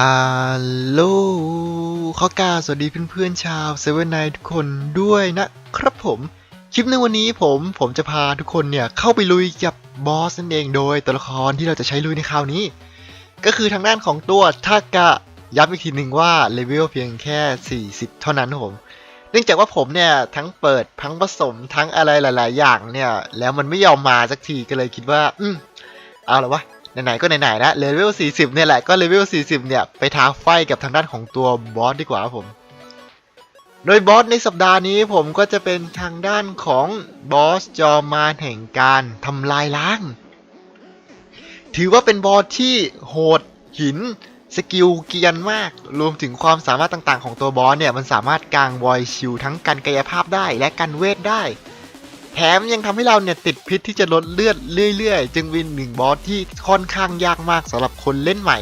ฮัลโหลข้อกาสวัสดีเพื่อนๆชาวเซเว่นไนทุกคนด้วยนะครับผม คลิปในวันนี้ผมผมจะพาทุกคนเนี่ย เข้าไปลุยกับบอสนั่นเองโดยตัวละครที่เราจะใช้ลุยในคราวนี้ ก็คือทางด้านของตัวทากะย้ำอีกทีหนึ่งว่าเลเวลเพียงแค่ 40 เท่านั้นผมเนื่องจากว่าผมเนี่ย ทั้งเปิดทั้งผสมทั้งอะไรหลาย ๆ อย่างเนี่ย แล้วมันไม่ยอมมาสักทีก็เลยคิดว่า อืมเอาละวะ ไหนๆก็ไหนๆแล้วเลเวล 40 เนี่ยแหละก็เลเวล 40 เนี่ย ไปท้าไฟกับทางด้านของตัวบอสดีกว่าครับผม โดยบอสในสัปดาห์นี้ผมก็จะเป็นทางด้านของบอสจอมมาแห่งการทำลายล้าง ถือว่าเป็นบอสที่โหดหินสกิลเกียนมาก รวมถึงความสามารถต่างๆ ของตัวบอสเนี่ย มันสามารถกางวอยชิลทั้งการกายภาพได้และการเวทได้ แถมยังทำให้เราเนี่ยติดพิษที่จะลดเลือดเรื่อยๆ จึงเป็นหนึ่งบอสที่ค่อนข้างยากมากสำหรับคนเล่นใหม่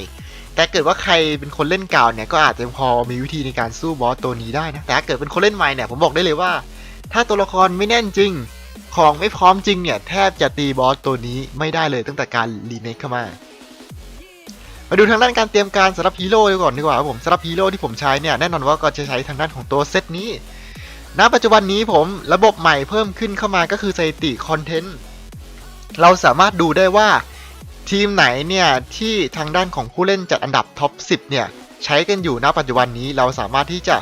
แต่เกิดว่าใครเป็นคนเล่นเก่าเนี่ยก็อาจจะพอมีวิธีในการสู้บอสตัวนี้ได้นะแต่ถ้าเกิดเป็นคนเล่นใหม่เนี่ยผมบอกได้เลยว่า ถ้าตัวละครไม่แน่นจริง ของไม่พร้อมจริงเนี่ยแทบจะตีบอสตัวนี้ไม่ได้เลยตั้งแต่การรีเมคเข้ามามาดูทางด้านการเตรียมการสำหรับฮีโร่ดีก่อนดีกว่าครับผมสำหรับฮีโร่ที่ผมใช้เนี่ยแน่นอนว่าก็จะใช้ทางด้านของตัวเซตนี้ ณปัจจุบันนี้ผมระบบใหม่เพิ่มขึ้นเข้ามาก็คือสถิติคอนเทนต์เราสามารถดูได้ว่าทีมไหนเนี่ยที่ทางด้านของผู้เล่นจัดอันดับท็อป 10 เนี่ยใช้กันอยู่ณปัจจุบันนี้เราสามารถที่จะ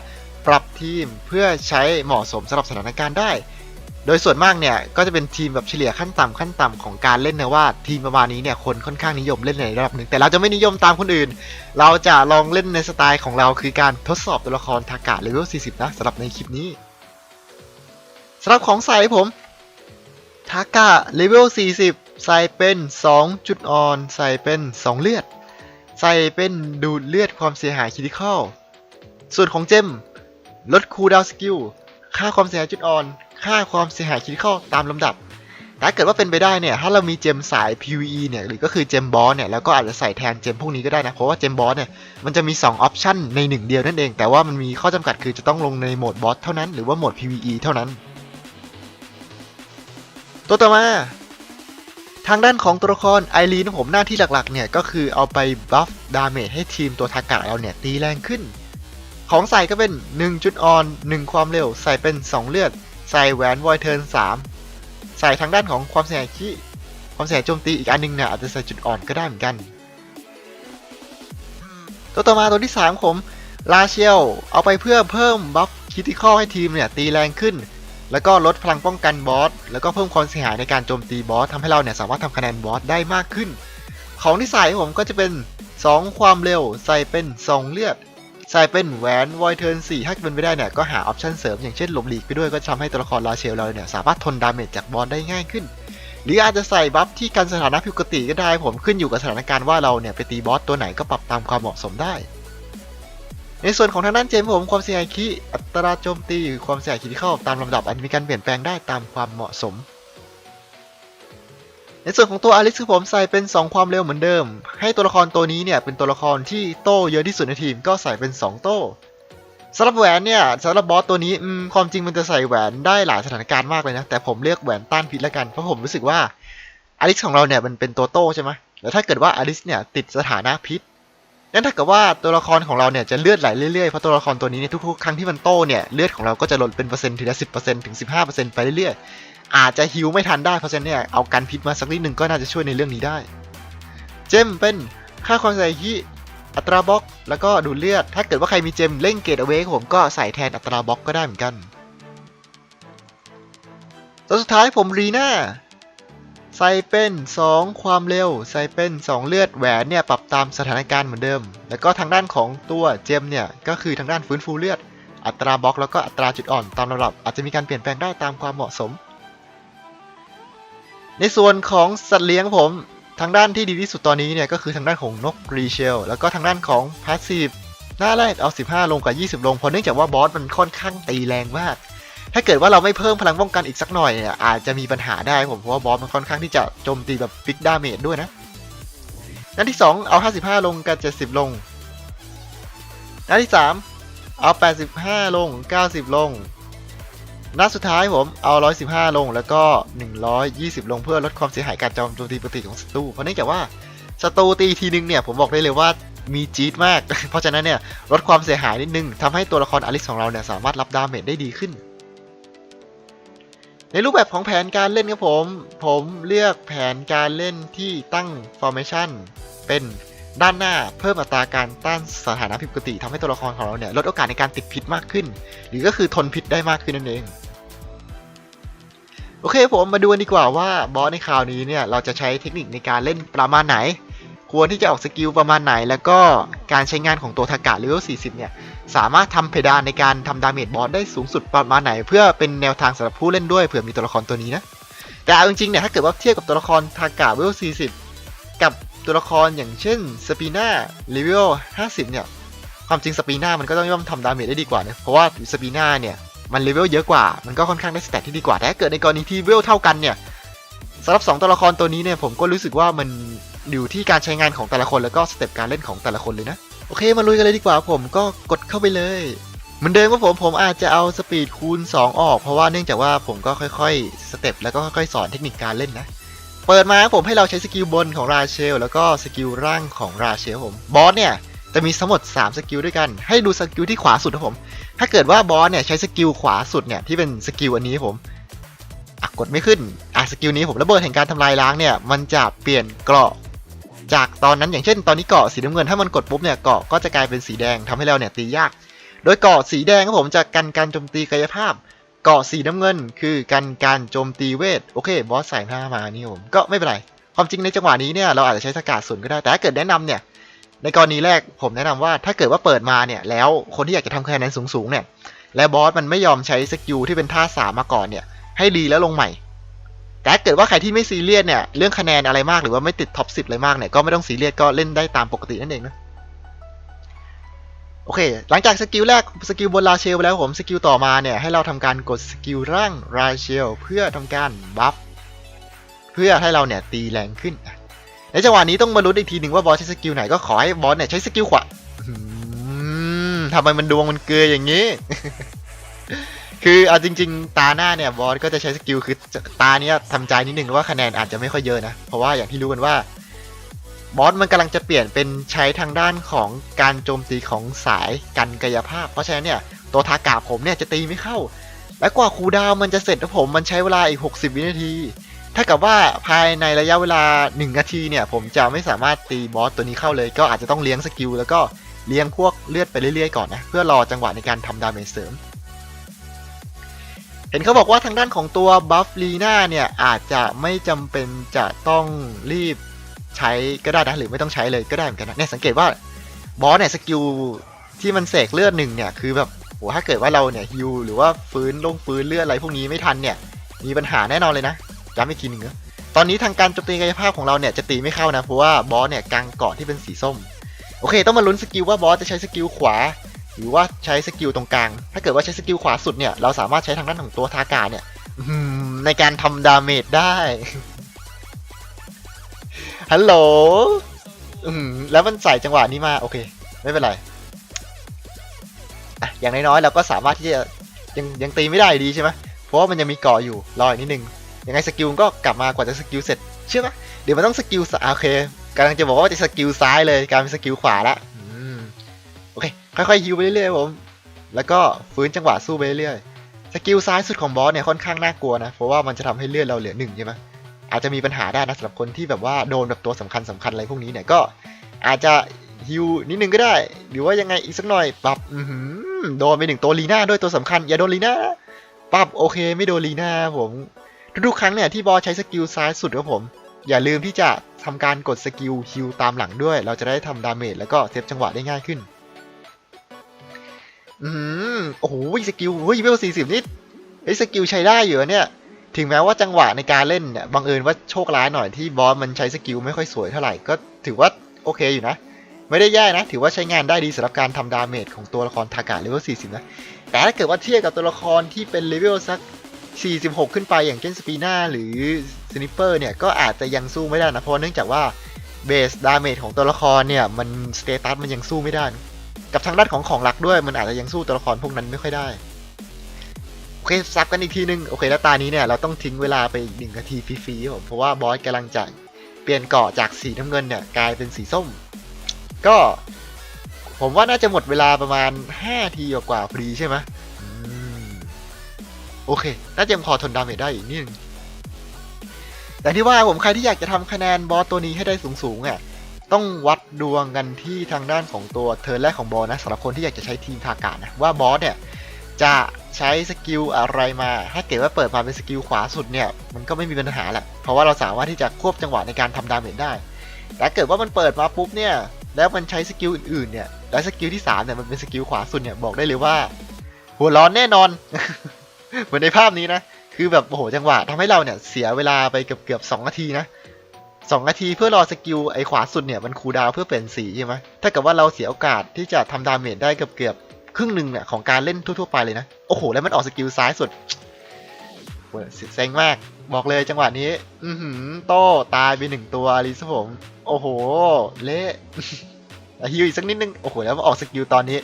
ปรับทีมเพื่อใช้เหมาะสมสำหรับสถานการณ์ได้ โดยส่วนมากเนี่ยก็จะเป็นทีมแบบเฉลี่ยขั้นต่ำขั้นต่ำของการเล่นนะว่า ทีมประมาณนี้เนี่ยคนค่อนข้างนิยมเล่นในระดับหนึ่งแต่เราจะไม่นิยมตามคนอื่น เราจะลองเล่นในสไตล์ของเราคือการทดสอบตัวละครทากะเลเวล 40 นะสำหรับในคลิปนี้ สำหรับของใส่ผมทากะเลเวล 40 ใส่เป็น 2 จุดอ่อน ใส่เป็น 2 เลือด ใส่เป็นดูดเลือดความเสียหายคิดิคอลส่วนของเจม ลดคูลดาวน์สกิล ค่าความเสียหายจุดอ่อน ค่าความเสียหายคิดิคอลตามลำดับแต่ถ้าเกิดว่าเป็นไปได้เนี่ย ถ้าเรามีเจมสาย PVE เนี่ย หรือก็คือเจมบอสเนี่ย แล้วก็อาจจะใส่แทนเจมพวกนี้ก็ได้นะ เพราะว่าเจมบอสเนี่ย มันจะมี 2 ออปชันในหนึ่งเดียวนั่นเอง แต่ว่ามันมีข้อจำกัดคือจะต้องลงในโหมดบอสเท่านั้น หรือว่าโหมด PVE เท่านั้น ตัวต่อมาทางด้านของตัวละครไอรีนผมหน้าที่หลักๆเนี่ยก็คือเอาไปบัฟดาเมจให้ทีมตัวทากะเราเนี่ยตีแรงขึ้น ของใส่ก็เป็น 1 จุดอ่อน 1 ความเร็ว ใส่เป็น 2 เลือด ใส่แหวนวอยเทิร์น3 ใส่ทางด้านของความเสียหายขี้ความเสียหายโจมตีอีกอันหนึงเนี่ยอาจจะใส่จุดอ่อนก็ได้เหมือนกัน ตัวต่อมาตัวที่ 3 ผมลาเชลเอาไปเพื่อเพิ่มบัฟคิติคอลให้ทีมเนี่ยตีแรงขึ้น แล้วก็ลดพลังป้องกันบอส แล้วก็เพิ่มความเสียหายในการโจมตีบอสทำให้เราเนี่ยสามารถทำคะแนนบอสได้มากขึ้น ของที่ใส่ผมก็จะเป็น 2 ความเร็ว ใส่เป็น 2 เลือด ใส่เป็นแหวนวอยเทิร์น4ถ้าเป็นไปได้เนี่ยก็หาออปชันเสริมอย่างเช่นหลบหลีกไปด้วยก็จะทำให้ตัวละครลาเชลเราเนี่ยสามารถทนดาเมจจากบอสได้ง่ายขึ้น หรืออาจจะใส่บัฟที่กันสถานะผิวปกติก็ได้ผมขึ้นอยู่กับสถานการณ์ว่าเราเนี่ยไปตีบอสตัวไหนก็ปรับตามความเหมาะสมได้ ในส่วนของทางด้านเจมส์ผมความเสียหายคีอัตราโจมตีหรือความเสียหายคีที่เข้าตามลำดับอันมีการเปลี่ยนแปลงได้ตามความเหมาะสม ในส่วนของตัวอลิสคือผมใส่เป็น 2 ความเร็วเหมือนเดิม ให้ตัวละครตัวนี้เนี่ยเป็นตัวละครที่โต้เยอะที่สุดในทีมก็ใส่เป็น 2 โต้สำหรับแหวนเนี่ยสำหรับบอสตัวนี้ความจริงมันจะใส่แหวนได้หลายสถานการณ์มากเลยนะ แต่ผมเลือกแหวนต้านพิษแล้วกัน เพราะผมรู้สึกว่าอลิสของเราเนี่ยมันเป็นตัวโต้ใช่ไหมแล้วถ้าเกิดว่าอลิสเนี่ยติดสถานะพิษ นั่นถ้าเกิดว่าตัวละครของเราเนี่ยจะเลือดไหลเรื่อยๆ เพราะตัวละครตัวนี้เนี่ยทุกๆครั้งที่มันโตเนี่ยเลือดของเราก็จะลดเป็นเปอร์เซ็นต์ทีละสิบเปอร์เซ็นต์ถึงสิบห้าเปอร์เซ็นต์ไปเรื่อยๆ อาจจะฮิวไม่ทันได้เพราะฉะนั้นเนี่ยเอากันพิษมาสักนิดหนึ่งก็น่าจะช่วยในเรื่องนี้ได้ เจมเป็นค่าความใส่ฮิอัตราบล็อก แล้วก็ดูดเลือด ถ้าเกิดว่าใครมีเจมเล่งเกตเอาไว้ผมก็ใส่แทนอัตราบล็อกก็ได้เหมือนกันตัวสุดท้ายผมรีน่า ใส่เป็น 2 ความเร็ว ใส่เป็น 2 เลือดแหวนเนี่ยปรับตามสถานการณ์เหมือนเดิม แล้วก็ทางด้านของตัวเจมเนี่ยก็คือทางด้านฟื้นฟูเลือด อัตราบล็อกแล้วก็อัตราจุดอ่อนตามระดับ อาจจะมีการเปลี่ยนแปลงได้ตามความเหมาะสม ในส่วนของสัตว์เลี้ยงผมทางด้านที่ดีที่สุดตอนนี้เนี่ยก็คือทางด้านของนกรีเชลแล้วก็ทางด้านของพาสซีฟหน้าแรกเอา 15 ลงกับ 20 ลงเพราะเนื่องจากว่าบอสมันค่อนข้างตีแรงมาก ถ้าเกิดว่าเราไม่เพิ่มพลังป้องกันอีกสักหน่อยเนี่ยอาจจะมีปัญหาได้ผมเพราะว่าบอสมันค่อนข้างที่จะโจมตีแบบฟิกดาเมจด้วยนะน้าที่ 2 เอา 55 ลงกับ 70 ลงน้าที่ 3 เอา 85 ลง 90 ลงหน้าสุดท้ายผมเอา 115 ลง แล้วก็ 120 ลงเพื่อลดความเสียหายการโจมตีปกติของศัตรู เพราะเนื่องจากว่าศัตรูตีทีนึงเนี่ยผมบอกได้เลยว่ามีจี๊ดมาก เพราะฉะนั้นเนี่ยลดความเสียหายนิดนึงทำให้ตัวละครอลิสของเราเนี่ยสามารถรับดาเมจได้ดีขึ้น ในรูปแบบของแผนการเล่นครับผม ผมเลือกแผนการเล่นที่ตั้ง formation เป็นด้านหน้าเพิ่มอัตราการต้านสถานะผิดปกติทำให้ตัวละครของเราเนี่ยลดโอกาสในการติดพิษมากขึ้น หรือก็คือทนพิษได้มากขึ้นนั่นเอง โอเคผมมาดูกันดีกว่าว่าบอสในคราวนี้เนี่ยเราจะใช้เทคนิคในการเล่นประมาณไหน ควรที่จะออกสกิลประมาณไหน แล้วก็การใช้งานของตัวทากะเลเวล40 เนี่ย สามารถทำเพดานในการทำดาเมจบอสได้สูงสุดประมาณไหน เพื่อเป็นแนวทางสำหรับผู้เล่นด้วยเผื่อมีตัวละครตัวนี้นะ แต่เอาจริงๆเนี่ยถ้าเกิดว่าเทียบกับตัวละครทากะเลเวล40 กับตัวละครอย่างเช่นสปีน่าเลเวล50 เนี่ย ความจริงสปีน่ามันก็ต้องย่อมทำดาเมจได้ดีกว่านะเพราะว่าสปีน่าเนี่ยมันเลเวลเยอะกว่า มันก็ค่อนข้างได้สเตตที่ดีกว่า แต่ถ้าเกิดในกรณีที่เลเวลเท่ากันเนี่ยสำหรับ 2 ตัวละครตัวนี้เนี่ยผมก็รู้สึกว่ามัน อยู่ที่การใช้งานของแต่ละคนแล้วก็สเต็ปการเล่นของแต่ละคนเลยนะ โอเคมาลุยกันเลยดีกว่าผมก็กดเข้าไปเลย เหมือนเดิมว่าผมผมอาจจะเอาสปีดคูณ 2 ออก เพราะว่าเนื่องจากว่าผมก็ค่อยๆสเต็ปแล้วก็ค่อยๆสอนเทคนิคการเล่นนะเปิดมาผมให้เราใช้สกิลบนของราเชล แล้วก็สกิลร่างของราเชลผมบอสเนี่ยจะมีทั้งหมด 3 สกิลด้วยกัน ให้ดูสกิลที่ขวาสุดครับผม ถ้าเกิดว่าบอสเนี่ยใช้สกิลขวาสุดเนี่ยที่เป็นสกิลอันนี้ผมกดไม่ขึ้น อะสกิลนี้ผมระเบิดแห่งการทำลายล้างเนี่ย มันจะเปลี่ยนเกราะ จากตอนนั้นอย่างเช่นตอนนี้เกาะสีน้ำเงินถ้ามันกดปุ๊บเนี่ยเกาะก็จะกลายเป็นสีแดงทำให้เราเนี่ยตียาก โดยเกาะสีแดงครับผมจะกันการโจมตีกายภาพ เกาะสีน้ำเงิน คือกันการโจมตีเวทโอเคบอสใส่ผ้ามานี่ผมก็ไม่เป็นไรความจริงในจังหวะนี้เนี่ยเราอาจจะใช้สกัดส่วนก็ได้แต่ถ้าเกิดแนะนำเนี่ยในกรณีแรกผมแนะนำว่าถ้าเกิดว่าเปิดมาเนี่ยแล้วคนที่อยากจะทำคะแนนสูงๆเนี่ยและบอสมันไม่ยอมใช้สกิลที่เป็นท่าสามมาก่อนเนี่ยให้รีแล้วลงใหม่ แต่เกิดว่าใครที่ไม่ซีเรียสเนี่ยเรื่องคะแนนอะไรมากหรือว่าไม่ติดท็อปสิอะไรมากเนี่ยก็ไม่ต้องซีเรียสก็เล่นได้ตามปกตินั่นเองนะโอเค หลังจากสกิลแรกสกิลบนราเชลไปแล้วผมสกิลต่อมาเนี่ยให้เราทำการกดสกิลร่างราเชลเพื่อทำการบัฟเพื่อให้เราเนี่ยตีแรงขึ้น ในจังหวะนี้ต้องมาลุ้นอีกทีหนึ่งว่าบอสใช้สกิลไหนก็ขอให้บอสเนี่ยใช้สกิลขวาทำไมมันดวงมันเกลืออย่างนี้ คือเอาจริง ๆ ตาหน้าเนี่ยบอสก็จะใช้สกิลคือตาเนี้ยทำใจนิดนึงว่าคะแนนอาจจะไม่ค่อยเยอะนะ เพราะว่าอย่างที่รู้กันว่าบอสมันกำลังจะเปลี่ยนเป็นใช้ทางด้านของการโจมตีของสายกันกายภาพ เพราะฉะนั้นเนี่ยตัวทากาผมเนี่ยจะตีไม่เข้า และกว่าคูดาวมันจะเสร็จนะผมมันใช้เวลาอีก 60 วินาที ถ้ากับว่าภายในระยะเวลา 1 นาทีเนี่ยผมจะไม่สามารถตีบอสตัวนี้เข้าเลย ก็อาจจะต้องเลี้ยงสกิลแล้วก็เลี้ยงพวกเลือดไปเรื่อยๆก่อนนะเพื่อรอจังหวะในการทำดาเมจเสริม เห็นเขาบอกว่าทางด้านของตัวบัฟลีน่าเนี่ย อาจจะไม่จำเป็นจะต้องรีบใช้ก็ได้นะหรือไม่ต้องใช้เลยก็ได้เหมือนกันนะเนี่ยสังเกตว่าบอสเนี่ยสกิลที่มันเสกเลือดหนึ่งเนี่ยคือแบบโหถ้าเกิดว่าเราเนี่ยฮิวหรือว่าฟื้นลงฟื้นเลือดอะไรพวกนี้ไม่ทันเนี่ย มีปัญหาแน่นอนเลยนะย้ำอีกทีหนึ่งนะตอนนี้ทางการโจมตีกายภาพของเราเนี่ยจะตีไม่เข้านะเพราะว่าบอสเนี่ยกางเกาะที่เป็นสีส้มโอเค ต้องมาลุ้นสกิลว่าบอสจะใช้สกิลขวา หรือว่าใช้สกิลตรงกลาง ถ้าเกิดว่าใช้สกิลขวาสุดเนี่ย เราสามารถใช้ทางด้านของตัวทากาเนี่ยในการทำดาเมจได้ ฮัลโหลแล้วมันใส่จังหวะนี้มา โอเค ไม่เป็นไรอะอย่างน้อยๆเราก็สามารถที่จะยังยังตีไม่ได้ดีใช่ไหมเพราะว่ามันยังมีเกาะอยู่รออีกนิดนึง ยังไงสกิลก็กลับมากว่าจะสกิลเสร็จเชื่อไหมเดี๋ยวมันต้องสกิลโอเคกำลังจะบอกว่าจะสกิลซ้ายเลยกายเป็นสกิลขวาละ คค่อยๆฮิวไปเรื่อยๆผม แล้วก็ฟื้นจังหวะสู้ไปเรื่อยๆสกิลซ้ายสุดของบอสเนี่ยค่อนข้างน่ากลัวนะ เพราะว่ามันจะทำให้เลือดเราเหลือหนึ่งใช่ไหมอาจจะมีปัญหาได้นะสำหรับคนที่แบบว่าโดนแบบตัวสำคัญสำคัญอะไรพวกนี้เนี่ยก็ อาจจะฮิวนิดนึงก็ได้ หรือว่ายังไงอีกสักหน่อยปรับอืโดนไปหนึ่งตัวลีน่าด้วยตัวสำคัญ อย่าโดนลีน่าปรับโอเคไม่โดนลีน่าผมทุกๆครั้งเนี่ยที่บอสใช้สกิลซ้ายสุดครับผม อย่าลืมที่จะทำการกดสกิลฮิวตามหลังด้วย เราจะได้ทำดาเมจแล้วก็เซฟจังหวะได้ง่ายขึ้น อืมโอ้โหสกิลเฮ้ยเวลสี่สิบนี่ไอ้ยสกิลใช้ได้อยู่เนี่ย ถึงแม้ว่าจังหวะในการเล่นเนี่ยบังเอิญว่าโชคร้ายหน่อยที่บอสมันใช้สกิลไม่ค่อยสวยเท่าไหร่ก็ถือว่าโอเคอยู่นะ ไม่ได้แย่นะ ถือว่าใช้งานได้ดีสำหรับการทำดาเมจของตัวละครทากาเลเวล40 นะ แต่ถ้าเกิดว่าเทียบกับตัวละครที่เป็นเลเวลสัก 46 ขึ้นไปอย่างเช่นสปีน่าหรือสนิปเปอร์เนี่ยก็อาจจะยังสู้ไม่ได้นะเพราะเนื่องจากว่าเบสดาเมจของตัวละครเนี่ยมันสเตตัสมันยังสู้ไม่ได้ กับทางด้านของของหลักด้วยมันอาจจะยังสู้ตัวละครพวกนั้นไม่ค่อยได้โอเคซับกันอีกทีนึงโอเคแล้วตานี้เนี่ยเราต้องทิ้งเวลาไปอีกหนึ่งนาทีฟรีๆผมเพราะว่าบอสกำลังจะเปลี่ยนเกาะจากสีน้ำเงินเนี่ยกลายเป็นสีส้ม ก็ผมว่าน่าจะหมดเวลาประมาณ5ทีกว่าๆพอดีใช่ไหมอืมโอเค น่าจะยังพอทนดาเมจได้อีกนิดนึงแต่ที่ว่าผมใครที่อยากจะทำคะแนนบอสตัวนี้ให้ได้สูงๆอะ ต้องวัดดวงกันที่ทางด้านของตัวเทิร์นแรกของบอสนะสำหรับคนที่อยากจะใช้ทีมทากานะว่าบอสเนี่ยจะใช้สกิลอะไรมา ถ้าเกิดว่าเปิดมาเป็นสกิลขวาสุดเนี่ย มันก็ไม่มีปัญหาแหละ เพราะว่าเราสามารถที่จะควบจังหวะในการทำดาเมจได้ แต่เกิดว่ามันเปิดมาปุ๊บเนี่ย แล้วมันใช้สกิลอื่นๆเนี่ย แล้วสกิลที่3เนี่ยมันเป็นสกิลขวาสุดเนี่ยบอกได้เลยว่า หัวร้อนแน่นอน เหมือนในภาพนี้นะ คือแบบโอ้โหจังหวะทำให้เราเนี่ยเสียเวลาไปเกือบเกือบสองนาทีนะ สองนาทีเพื่อรอสกิลไอขวาสุดเนี่ยมันคูดาวเพื่อเปลี่ยนสีใช่ไหมถ้าเกิดว่าเราเสียโอกาสที่จะทำดาเมจได้เกือบเกือบๆครึ่งหนึ่งเนี่ยของการเล่นทั่วๆไปเลยนะ โอ้โห แล้วมันออกสกิลซ้ายสุดเว้ยเซ็งมาก บอกเลยจังหวะนี้ อือหือ โต้ตายไปหนึ่งตัวลิซผม โอ้โห เละอะฮิวอีกสักนิดนึง โอ้โห แล้วมาออกสกิลตอนนี้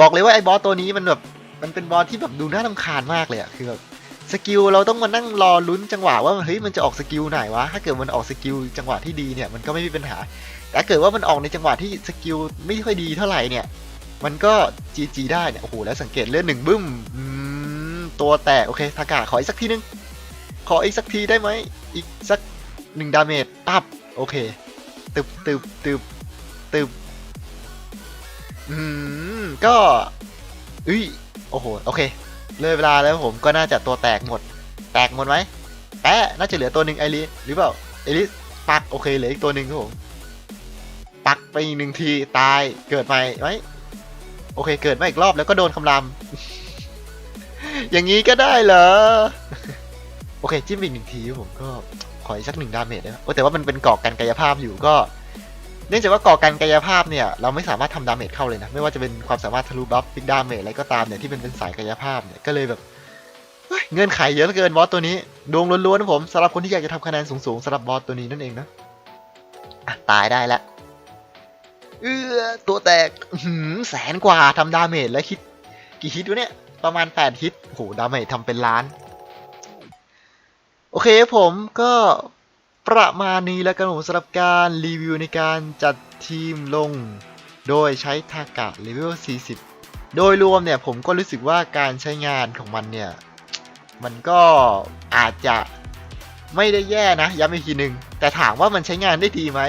บอกเลยว่าไอ้บอสตัวนี้มันแบบ มันเป็นบอสที่แบบดูน่ารำคาญมากเลยอะคือแบบ สกิลเราต้องมานั่งรอลุ้นจังหวะว่าเฮ้ยมันจะออกสกิลไหนวะถ้าเกิดมันออกสกิลจังหวะที่ดีเนี่ยมันก็ไม่มีปัญหา แต่เกิดว่ามันออกในจังหวะที่สกิลไม่ค่อยดีเท่าไหร่เนี่ยมันก็จีจีได้เนี่ยโอ้โหแล้วสังเกตเลือดหนึ่งบึ้มอืมตัวแตกโอเคทากาขออีกสักทีนึงขออีกสักทีได้ไหมอีกสักหนึ่งดาเมจปั๊บโอเคตึบตึบตึบตึบอืมก็อุ้ยโอ้โหโอเค เลยเวลาแล้วผมก็น่าจะตัวแตกหมด แตกหมดไหมแปะน่าจะเหลือตัวหนึ่งไอริสหรือเปล่าไอริสปักโอเคเหลืออีกตัวหนึ่งครับผมปักไปอีกหนึ่งทีตายเกิดใหม่ไหมโอเคเกิดมาอีกรอบแล้วก็โดนคำรามอย่างนี้ก็ได้เหรอ โอเคจิ้มอีกหนึ่งทีผมก็ขออีกสักหนึ่งดาเมจนะโอ้แต่ว่ามันเป็นเกาะกันกายภาพอยู่ก็ เนื่องจากว่ากาะกันกายภาพเนี่ยเราไม่สามารถทำดาเมจเข้าเลยนะ ไม่ว่าจะเป็นความสามารถทะลุบัฟพิกดาเมจอะไรก็ตามเนี่ยที่เป็นเป็นสายกายภาพเนี่ยก็เลยแบบเงื่อนไขเยอะเหลือเกินบอสตัวนี้ดวงล้วนๆนะผมสำหรับคนที่อยากจะทำคะแนนสูงๆสำหรับบอสตัวนี้นั่นเองนะอะตายได้ล้วเออตัวแตกหือแสนกว่าทำดาเมจแล้วคิด กี่ฮิตวะเนี่ย ประมาณ 8 ฮิตโอ้โหดาเมจทำเป็นล้าน โอเคผมก็ ประมาณนี้แล้วกันผมสำหรับการรีวิวในการจัดทีมลง โดยใช้ทากะเลเวล 40 โดยรวมเนี่ยผมก็รู้สึกว่าการใช้งานของมันเนี่ย มันก็อาจจะไม่ได้แย่นะย้ำอีกทีหนึ่งแต่ถามว่ามันใช้งานได้ดีไหม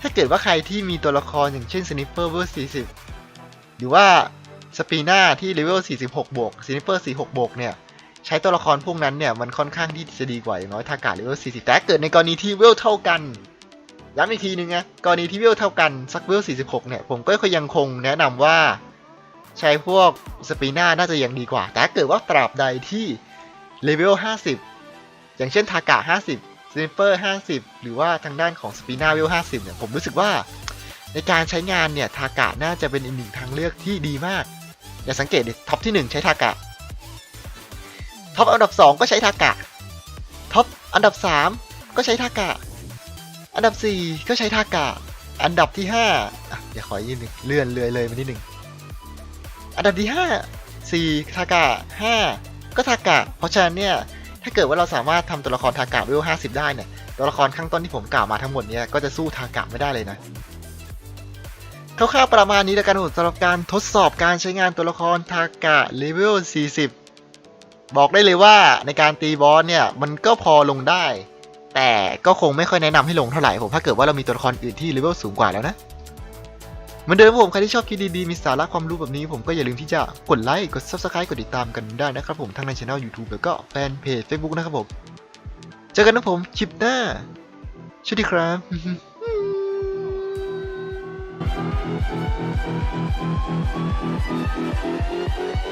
ถ้าเกิดว่าใครที่มีตัวละครอย่างเช่นสนิปเปอร์เวอร์40 หรือว่าสปีน่าที่เลเวล 46 บวกสนิปเปอร์ 46 บวกเนี่ย ใช้ตัวละครพวกนั้นเนี่ยมันค่อนข้างที่จะดีกว่าอย่างน้อยทากาเลเวล40 แต่เกิดในกรณีที่เวลเท่ากันย้ำอีกทีนึงนะกรณีที่เวลเท่ากันสักเวล46 เนี่ย ผมก็ยังคงแนะนำว่าใช้พวกสปีน่าน่าจะยังดีกว่า แต่เกิดว่าตราบใดที่เลเวล50 อย่างเช่นทากะ50 s ิ i เปอร์50 หรือว่าทางด้านของสปีน่าเวล50 เนี่ย ผมรู้สึกว่าในการใช้งานเนี่ยทากะน่าจะเป็นอีกหนึ่งทางเลือกที่ดีมาก อย่าสังเกตดิท็อปที่ 1 ใช้ทากะ ท็อปอันดับ 2 ก็ใช้ทากะ ท็อปอันดับ 3 ก็ใช้ทากะ อันดับ 4 ก็ใช้ทากะ อันดับที่5อะเดี๋ยวขออีกนิดนึงเลื่อนเลื่อยเลยมานิดนึง อันดับที่ 5 4 ทากะ 5 ก็ทากะ เพราะฉะนั้นเนี่ยถ้าเกิดว่าเราสามารถทำตัวละครทากะเวล50 ได้เนี่ย ตัวละครข้างต้นที่ผมกล่าวมาทั้งหมดเนี่ยก็จะสู้ทากะไม่ได้เลยนะคร่าวๆประมาณนี้แล้วกันสำหรับการทดสอบการใช้งานตัวละครทากะเลเวล40 บอกได้เลยว่าในการตีบอสเนี่ยมันก็พอลงได้ แต่ก็คงไม่ค่อยแนะนำให้ลงเท่าไหร่ผมถ้าเกิดว่าเรามีตัวละครอื่นที่เลเวลสูงกว่าแล้วนะเหมือนเดิมผมใครที่ชอบคลิปดีๆมีสาระความรู้แบบนี้ผมก็อย่าลืมที่จะกดไลค์กด Subscribe กดติดตามกันได้นะครับผมทั้งในช่อง YouTube แล้วก็แฟนเพจ Facebook นะครับผมเจอกันนะผมคลิปหน้าสวัสดีครับ